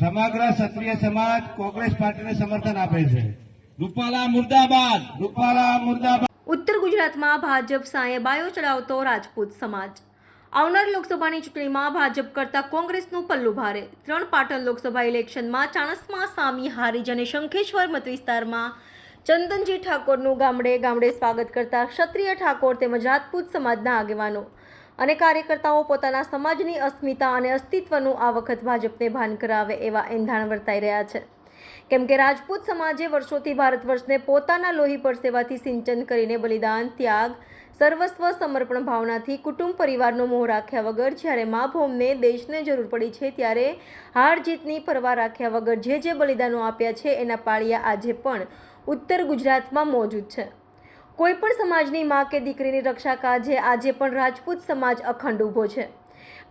સમગ્ર ક્ષત્રિય સમાજ કોંગ્રેસ પાર્ટીને સમર્થન આપે છે. રૂપાલા મુર્દાબાદ. રૂપાલા મુર્દાબાદ. ઉત્તર ગુજરાતમાં ભાજપ સાંએ બાયો ચડાવતો રાજપૂત સમાજ. આવનાર લોકસભાની ચૂંટણીમાં ભાજપ કરતા કોંગ્રેસનું પલ્લું ભારે. ત્રણ પાટણ લોકસભા ઇલેક્શનમાં ચાણસમાં સામી હારીજ અને શંખેશ્વર મત વિસ્તારમાં ચંદનજી ઠાકોરનું ગામડે ગામડે સ્વાગત કરતા ક્ષત્રિય ઠાકોર તેમજ રાજપૂત સમાજના આગેવાનો અને કાર્યકર્તાઓ પોતાના સમાજની અસ્મિતા અને અસ્તિત્વનું આ વખત ભાજપને ભાન કરાવે એવા એંધાણ વર્તાઈ રહ્યા છે. કેમ કે રાજપૂત સમાજે વર્ષોથી ભારત વર્ષને પોતાના લોહી પરસેવાથી સિંચન કરીને બલિદાન, ત્યાગ, સર્વસ્વ સમર્પણ ભાવનાથી કુટુંબ પરિવારનો મોહ રાખ્યા વગર જ્યારે મા ભૌમને દેશને જરૂર પડી છે ત્યારે હાર જીતની પરવા રાખ્યા વગર જે જે બલિદાનો આપ્યા છે એના પાળિયા આજે પણ ઉત્તર ગુજરાતમાં મોજૂદ છે. કોઈ પણ સમાજની મા કે દીકરીની રક્ષા કાજે આજે પણ રાજપૂત સમાજ અખંડ ઊભો છે.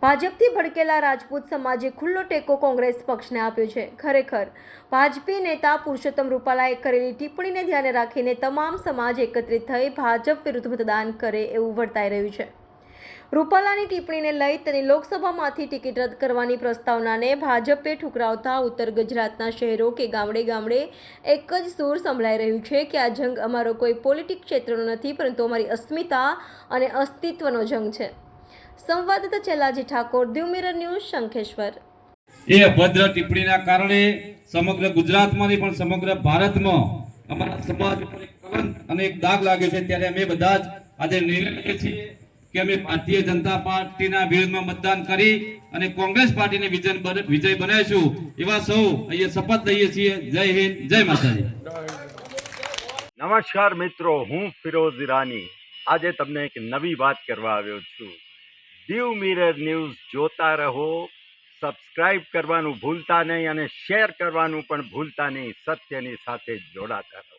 ભાજપથી ભડકેલા રાજપૂત સમાજે ખુલ્લો ટેકો કોંગ્રેસ પક્ષને આપ્યો છે. ખરેખર, ભાજપી નેતા પુરુષોત્તમ રૂપાલાએ કરેલી ટિપ્પણીને ધ્યાને રાખીને તમામ સમાજ એકત્રિત થઈ ભાજપ વિરુદ્ધ મતદાન કરે એવું વર્તાઈ રહ્યું છે. રૂપાલાની ટિપ્પણીને લઈ તેની લોકસભામાંથી ટિકિટ રદ કરવાની પ્રસ્તાવનાને ભાજપે ઠુકરાવતા ઉત્તર ગુજરાતના શહેરો કે ગામડે ગામડે એક જ સૂર સંભળાઈ રહ્યું છે કે આ જંગ અમારો કોઈ પોલિટિક ક્ષેત્રનો નથી, પરંતુ અમારી અસ્મિતા અને અસ્તિત્વનો જંગ છે. સંવાદદાતા ચેલાજી ઠાકોર દીવ ન્યૂઝ, શંખેશ્વર. એ અભદ્ર ટિપ્પણીના કારણે સમગ્ર ગુજરાતમાં પણ સમગ્ર ભારતમાં અમારા સમાજ ઉપર એક કલંક અને એક દાગ લાગે છે. ત્યારે અમે બધા જ આજે નિર્ણય છીએ. કે અમે ભારતીય જનતા પાર્ટીના વિરુદ્ધમાં મતદાન કરી અને કોંગ્રેસ પાર્ટીને વિજય વિજય બનાવીશું. એવા સૌ અહીંયા શપથ લઈએ છીએ. જય હિન્દ, જય માતાજી. નમસ્કાર મિત્રો, હું ફિરોઝ ઈરાની. આજે તમને એક નવી વાત કરવા આવ્યો છું. દીવ મિરર ન્યૂઝ જોતા રહો, સબસ્ક્રાઇબ કરવાનું ભૂલતા નહીં અને શેર કરવાનું પણ ભૂલતા નહીં. સત્યની સાથે જોડાતા રહો.